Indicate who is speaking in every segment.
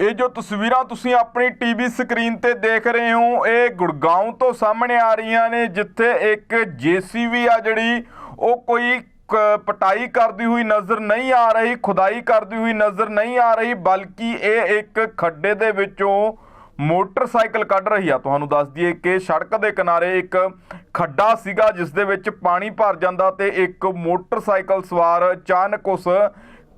Speaker 1: ਇਹ ਜੋ ਤਸਵੀਰਾਂ ਤੁਸੀਂ ਆਪਣੀ ਟੀਵੀ ਸਕਰੀਨ ਤੇ ਦੇਖ ਰਹੇ ਹੋ, ਇਹ ਗੁੜਗਾਉਂ ਤੋਂ ਸਾਹਮਣੇ ਆ ਰਹੀਆਂ ਨੇ, ਜਿੱਥੇ ਇੱਕ ਜੀਸੀਬੀ ਆ ਜਿਹੜੀ, ਉਹ ਕੋਈ ਪਟਾਈ ਕਰਦੀ ਹੋਈ ਨਜ਼ਰ ਨਹੀਂ ਆ ਰਹੀ, ਖੁਦਾਈ ਕਰਦੀ ਹੋਈ ਨਜ਼ਰ ਨਹੀਂ ਆ ਰਹੀ, ਬਲਕਿ ਇਹ ਇੱਕ ਖੱਡੇ ਦੇ ਵਿੱਚੋਂ ਮੋਟਰਸਾਈਕਲ ਕੱਢ ਰਹੀ ਆ। ਤੁਹਾਨੂੰ ਦੱਸ ਦਈਏ ਕਿ ਸੜਕ ਦੇ ਕਿਨਾਰੇ ਇੱਕ ਖੱਡਾ ਸੀਗਾ, ਜਿਸ ਦੇ ਵਿੱਚ ਪਾਣੀ ਭਰ ਜਾਂਦਾ ਤੇ ਇੱਕ ਮੋਟਰਸਾਈਕਲ ਸਵਾਰ ਅਚਾਨਕ ਉਸ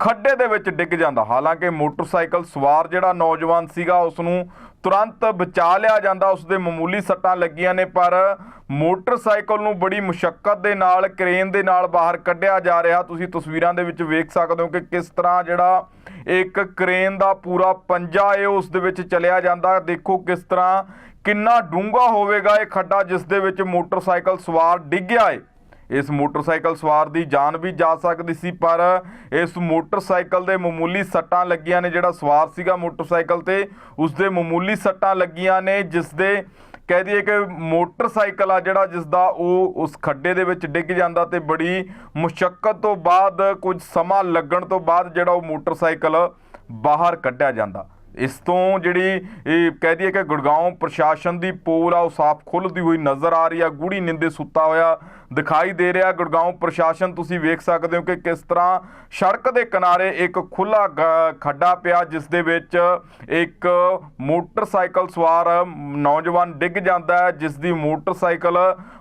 Speaker 1: ਖੱਡੇ ਦੇ ਵਿੱਚ ਡਿੱਗ ਜਾਂਦਾ। ਹਾਲਾਂਕਿ ਮੋਟਰਸਾਈਕਲ ਸਵਾਰ ਜਿਹੜਾ ਨੌਜਵਾਨ ਸੀਗਾ ਉਸ ਨੂੰ ਤੁਰੰਤ ਬਚਾ ਲਿਆ ਜਾਂਦਾ। ਉਸ ਦੇ ਮਾਮੂਲੀ ਸੱਟਾਂ ਲੱਗੀਆਂ ਨੇ, ਪਰ ਮੋਟਰਸਾਈਕਲ ਨੂੰ ਬੜੀ ਮੁਸ਼ਕਲ ਦੇ ਨਾਲ, ਕ੍ਰੇਨ ਦੇ ਨਾਲ ਬਾਹਰ ਕੱਢਿਆ ਜਾ ਰਿਹਾ। ਤੁਸੀਂ ਤਸਵੀਰਾਂ ਦੇ ਵਿੱਚ ਵੇਖ ਸਕਦੇ ਹੋ ਕਿ ਕਿਸ ਤਰ੍ਹਾਂ ਜਿਹੜਾ ਇੱਕ ਕ੍ਰੇਨ ਦਾ ਪੂਰਾ ਪੰਜਾ ਹੈ ਉਸ ਦੇ ਵਿੱਚ ਚਲਿਆ ਜਾਂਦਾ। ਦੇਖੋ ਕਿਸ ਤਰ੍ਹਾਂ ਕਿੰਨਾ ਡੂੰਘਾ ਹੋਵੇਗਾ ਇਹ ਖੱਡਾ, ਜਿਸ ਦੇ ਵਿੱਚ ਮੋਟਰਸਾਈਕਲ ਸਵਾਰ ਡਿੱਗਿਆ ਏ। ਇਸ ਮੋਟਰਸਾਈਕਲ ਸਵਾਰ ਦੀ ਜਾਨ ਵੀ ਜਾ ਸਕਦੀ ਸੀ, ਪਰ ਇਸ ਮੋਟਰਸਾਈਕਲ ਦੇ ਮਾਮੂਲੀ ਸੱਟਾਂ ਲੱਗੀਆਂ ਨੇ। ਜਿਹੜਾ ਸਵਾਰ ਸੀਗਾ ਮੋਟਰਸਾਈਕਲ ਤੇ ਉਸ ਦੇ ਮਾਮੂਲੀ ਸੱਟਾਂ ਲੱਗੀਆਂ ਨੇ ਜਿਸ ਦੇ ਕਹਿ ਦਈਏ ਕਿ ਮੋਟਰਸਾਈਕਲ ਆ ਜਿਹੜਾ ਜਿਸ ਦਾ ਉਹ ਉਸ ਖੱਡੇ ਦੇ ਵਿੱਚ ਡਿੱਗ ਜਾਂਦਾ ਤੇ ਬੜੀ ਮੁਸ਼ਕਲ ਤੋਂ ਬਾਅਦ, ਕੁਝ ਸਮਾਂ ਲੱਗਣ ਤੋਂ ਬਾਅਦ ਜਿਹੜਾ ਉਹ ਮੋਟਰਸਾਈਕਲ ਬਾਹਰ ਕੱਢਿਆ ਜਾਂਦਾ। ਇਸ ਤੋਂ ਜਿਹੜੀ ਇਹ ਕਹਿ ਦਈਏ ਕਿ ਗੁੜਗਾਉਂ ਪ੍ਰਸ਼ਾਸਨ ਦੀ ਪੋਲ ਆ, ਉਹ ਸਾਫ਼ ਖੁੱਲਦੀ ਹੋਈ ਨਜ਼ਰ ਆ ਰਹੀ ਆ ਗੂੜੀ ਨਿੰਦੇ ਸੁੱਤਾ ਹੋਇਆ ਦਿਖਾਈ ਦੇ ਰਿਹਾ। ਗੁੜਗਾਉਂ ਪ੍ਰਸ਼ਾਸਨ, ਤੁਸੀਂ ਵੇਖ ਸਕਦੇ ਹੋ ਕਿ ਕਿਸ ਤਰ੍ਹਾਂ ਸੜਕ ਦੇ ਕਿਨਾਰੇ ਇੱਕ ਖੁੱਲਾ ਖੱਡਾ ਪਿਆ, ਜਿਸ ਦੇ ਵਿੱਚ ਇੱਕ ਮੋਟਰਸਾਈਕਲ ਸਵਾਰ ਨੌਜਵਾਨ ਡਿੱਗ ਜਾਂਦਾ ਹੈ, ਜਿਸ ਦੀ ਮੋਟਰਸਾਈਕਲ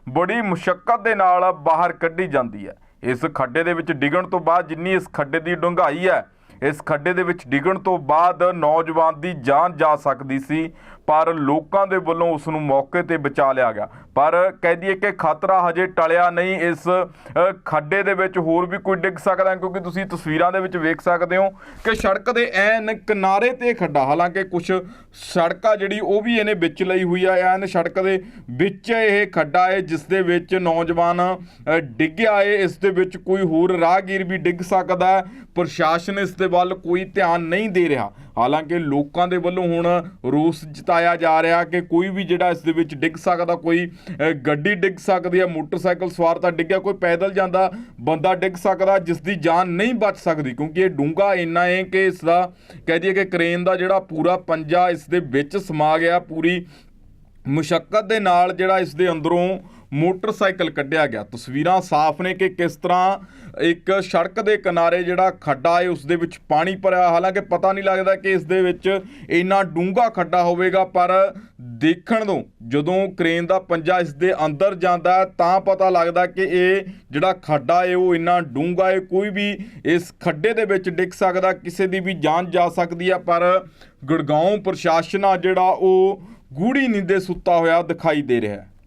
Speaker 1: ਬੜੀ ਮੁਸ਼ਕਲ ਦੇ ਨਾਲ ਬਾਹਰ ਕੱਢੀ ਜਾਂਦੀ ਹੈ। ਇਸ ਖੱਡੇ ਦੇ ਵਿੱਚ ਡਿੱਗਣ ਤੋਂ ਬਾਅਦ ਜਿੰਨੀ ਇਸ ਖੱਡੇ ਦੀ ਡੂੰਘਾਈ ਹੈ ਇਸ ਖੱਡੇ ਦੇ ਵਿੱਚ ਡਿੱਗਣ ਤੋਂ ਬਾਅਦ ਨੌਜਵਾਨ ਦੀ ਜਾਨ ਜਾ ਸਕਦੀ ਸੀ, ਪਰ ਲੋਕਾਂ ਦੇ ਵੱਲੋਂ ਉਸ ਨੂੰ ਮੌਕੇ ਤੇ ਬਚਾ ਲਿਆ ਗਿਆ। ਪਰ ਕਹਿ ਦਈਏ ਕਿ ਖਤਰਾ ਹਜੇ ਟਲਿਆ ਨਹੀਂ ਇਸ ਖੱਡੇ ਦੇ ਵਿੱਚ। ਹੋਰ ਵੀ ਕੋਈ ਡਿੱਗ ਸਕਦਾ ਕਿਉਂਕਿ ਤੁਸੀਂ ਤਸਵੀਰਾਂ ਦੇ ਵਿੱਚ ਵੇਖ ਸਕਦੇ ਹੋ ਕਿ ਸੜਕ ਦੇ ਐਨ ਕਿਨਾਰੇ ਤੇ ਖੱਡਾ। ਹਾਲਾਂਕਿ ਕੁਝ ਸੜਕਾਂ ਜਿਹੜੀ ਉਹ ਵੀ ਇਹਨੇ ਵਿੱਚ ਲਈ ਹੋਈ ਆ। ਐਨ ਸੜਕ ਦੇ ਵਿੱਚ ਇਹ ਖੱਡਾ ਹੈ, ਜਿਸ ਦੇ ਵਿੱਚ ਨੌਜਵਾਨ ਡਿੱਗਿਆ ਹੈ। ਇਸ ਦੇ ਵਿੱਚ ਕੋਈ ਹੋਰ ਰਾਹਗੀਰ ਵੀ ਡਿੱਗ ਸਕਦਾ ਪ੍ਰਸ਼ਾਸਨ ਇਸ ਦੇ ਵੱਲ ਕੋਈ ਧਿਆਨ ਨਹੀਂ ਦੇ ਰਿਹਾ। ਹਾਲਾਂਕਿ ਲੋਕਾਂ ਦੇ ਵੱਲੋਂ ਹੁਣ ਰੋਸ ਜਤਾਇਆ ਜਾ ਰਿਹਾ ਕਿ ਕੋਈ ਵੀ ਜਿਹੜਾ ਇਸ ਦੇ ਵਿੱਚ ਡਿੱਗ ਸਕਦਾ, ਕੋਈ ਗੱਡੀ ਡਿੱਗ ਸਕਦੀ ਹੈ ਮੋਟਰਸਾਈਕਲ ਸਵਾਰ ਤਾਂ ਡਿੱਗਿਆ, ਕੋਈ ਪੈਦਲ ਜਾਂਦਾ, ਬੰਦਾ ਡਿੱਗ ਸਕਦਾ ਜਿਸ ਦੀ ਜਾਨ ਨਹੀਂ ਬਚ ਸਕਦੀ, ਕਿਉਂਕਿ ਇਹ ਡੂੰਘਾ ਇੰਨਾ ਹੈ ਕਿ ਇਸ ਦਾ ਕਹਿ ਦਈਏ ਕਿ ਕ੍ਰੇਨ ਦਾ ਜਿਹੜਾ ਪੂਰਾ ਪੰਜਾ ਇਸ ਦੇ ਵਿੱਚ ਸਮਾ ਗਿਆ, ਪੂਰੀ ਮੁਸ਼ਕਲ ਦੇ ਨਾਲ ਜਿਹੜਾ ਇਸ ਦੇ ਅੰਦਰੋਂ ਮੋਟਰਸਾਈਕਲ ਕੱਢਿਆ ਗਿਆ। ਤਸਵੀਰਾਂ ਸਾਫ਼ ਨੇ ਕਿ ਕਿਸ ਤਰ੍ਹਾਂ ਇੱਕ ਸੜਕ ਦੇ ਕਿਨਾਰੇ ਜਿਹੜਾ ਖੱਡਾ ਹੈ, ਉਸ ਦੇ ਵਿੱਚ ਪਾਣੀ ਭਰਿਆ। ਹਾਲਾਂਕਿ ਪਤਾ ਨਹੀਂ ਲੱਗਦਾ ਕਿ ਇਸ ਦੇ ਵਿੱਚ ਇੰਨਾ ਡੂੰਘਾ ਖੱਡਾ ਹੋਵੇਗਾ, ਪਰ ਦੇਖਣ ਤੋਂ ਜਦੋਂ ਕ੍ਰੇਨ ਦਾ ਪੰਜਾ ਇਸ ਦੇ ਅੰਦਰ ਜਾਂਦਾ ਤਾਂ ਪਤਾ ਲੱਗਦਾ ਕਿ ਇਹ ਜਿਹੜਾ ਖੱਡਾ ਹੈ, ਉਹ ਇੰਨਾ ਡੂੰਘਾ ਹੈ। ਕੋਈ ਵੀ ਇਸ ਖੱਡੇ ਦੇ ਵਿੱਚ ਡਿੱਗ ਸਕਦਾ, ਕਿਸੇ ਦੀ ਵੀ ਜਾਨ ਜਾ ਸਕਦੀ ਹੈ, ਪਰ ਗੁੜਗਾਉਂ ਪ੍ਰਸ਼ਾਸਨ ਆ ਜਿਹੜਾ ਉਹ ਗੂੜੀ ਨੀਂਦੇ ਸੁੱਤਾ ਹੋਇਆ ਦਿਖਾਈ ਦੇ ਰਿਹਾ ਹੈ।